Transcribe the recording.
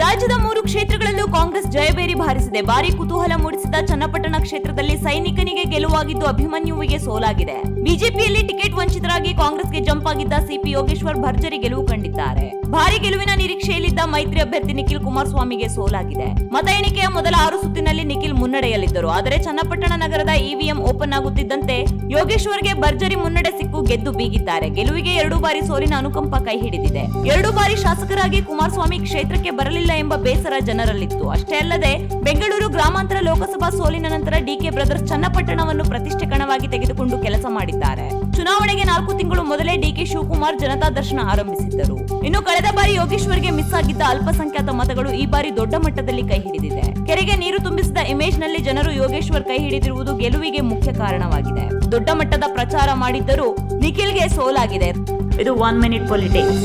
ರಾಜ್ಯದ ಮೂರು ಕ್ಷೇತ್ರಗಳಲ್ಲೂ ಕಾಂಗ್ರೆಸ್ ಜಯಬೇರಿ ಬಾರಿಸಿದೆ. ಭಾರಿ ಕುತೂಹಲ ಮೂಡಿಸಿದ ಚನ್ನಪಟ್ಟಣ ಕ್ಷೇತ್ರದಲ್ಲಿ ಸೈನಿಕನಿಗೆ ಗೆಲುವಾಗಿದ್ದು ಅಭಿಮನ್ಯುವಿಗೆ ಸೋಲಾಗಿದೆ. ಬಿಜೆಪಿಯಲ್ಲಿ ಟಿಕೆಟ್ ವಂಚಿತರಾಗಿ ಕಾಂಗ್ರೆಸ್ಗೆ ಜಂಪ್ ಆಗಿದ್ದ ಸಿಪಿ ಯೋಗೇಶ್ವರ್ ಭರ್ಜರಿ ಗೆಲುವು ಕಂಡಿದ್ದಾರೆ. ಭಾರಿ ಗೆಲುವಿನ ನಿರೀಕ್ಷೆಯಲ್ಲಿದ್ದ ಮೈತ್ರಿ ಅಭ್ಯರ್ಥಿ ನಿಖಿಲ್ ಕುಮಾರಸ್ವಾಮಿಗೆ ಸೋಲಾಗಿದೆ. ಮತ ಎಣಿಕೆಯ ಮೊದಲ ಆರು ಸುತ್ತಿನಲ್ಲಿ ನಿಖಿಲ್ ಮುನ್ನಡೆಯಲ್ಲಿದ್ದರು. ಆದರೆ ಚನ್ನಪಟ್ಟಣ ನಗರದ ಇವಿಎಂ ಓಪನ್ ಆಗುತ್ತಿದ್ದಂತೆ ಯೋಗೇಶ್ವರ್ಗೆ ಭರ್ಜರಿ ಮುನ್ನಡೆ ಗೆದ್ದು ಬೀಗಿದ್ದಾರೆ. ಗೆಲುವಿಗೆ ಎರಡು ಬಾರಿ ಸೋಲಿನ ಅನುಕಂಪ ಕೈ ಹಿಡಿದಿದೆ. ಎರಡು ಬಾರಿ ಶಾಸಕರಾಗಿ ಕುಮಾರಸ್ವಾಮಿ ಕ್ಷೇತ್ರಕ್ಕೆ ಬರಲಿಲ್ಲ ಎಂಬ ಬೇಸರ ಜನರಲ್ಲಿತ್ತು. ಅಷ್ಟೇ ಅಲ್ಲದೆ, ಬೆಂಗಳೂರು ಗ್ರಾಮಾಂತರ ಲೋಕಸಭಾ ಸೋಲಿನ ನಂತರ ಡಿಕೆ ಬ್ರದರ್ಸ್ ಚನ್ನಪಟ್ಟಣವನ್ನು ಪ್ರತಿಷ್ಠೆ ಕಣವಾಗಿ ತೆಗೆದುಕೊಂಡು ಕೆಲಸ ಮಾಡಿದ್ದಾರೆ. ಚುನಾವಣೆಗೆ ನಾಲ್ಕು ತಿಂಗಳು ಮೊದಲೇ ಡಿಕೆ ಶಿವಕುಮಾರ್ ಜನತಾ ದರ್ಶನ ಆರಂಭಿಸಿದ್ದರು. ಇನ್ನು ಕಳೆದ ಬಾರಿ ಯೋಗೇಶ್ವರ್ಗೆ ಮಿಸ್ ಆಗಿದ್ದ ಅಲ್ಪಸಂಖ್ಯಾತ ಮತಗಳು ಈ ಬಾರಿ ದೊಡ್ಡ ಮಟ್ಟದಲ್ಲಿ ಕೈ ಹಿಡಿದಿದೆ. ನೀರು ತುಂಬಿಸಿದ ಇಮೇಜ್ನಲ್ಲಿ ಜನರು ಯೋಗೇಶ್ವರ್ ಕೈ ಹಿಡಿದಿರುವುದು ಗೆಲುವಿಗೆ ಮುಖ್ಯ ಕಾರಣವಾಗಿದೆ. ದೊಡ್ಡ ಮಟ್ಟದ ಪ್ರಚಾರ ಮಾಡಿದ್ದರೂ ನಿಖಿಲ್ಗೆ ಸೋಲಾಗಿದೆ. ಇದು ಒನ್ ಮಿನಿಟ್ ಪೊಲಿಟಿಕ್ಸ್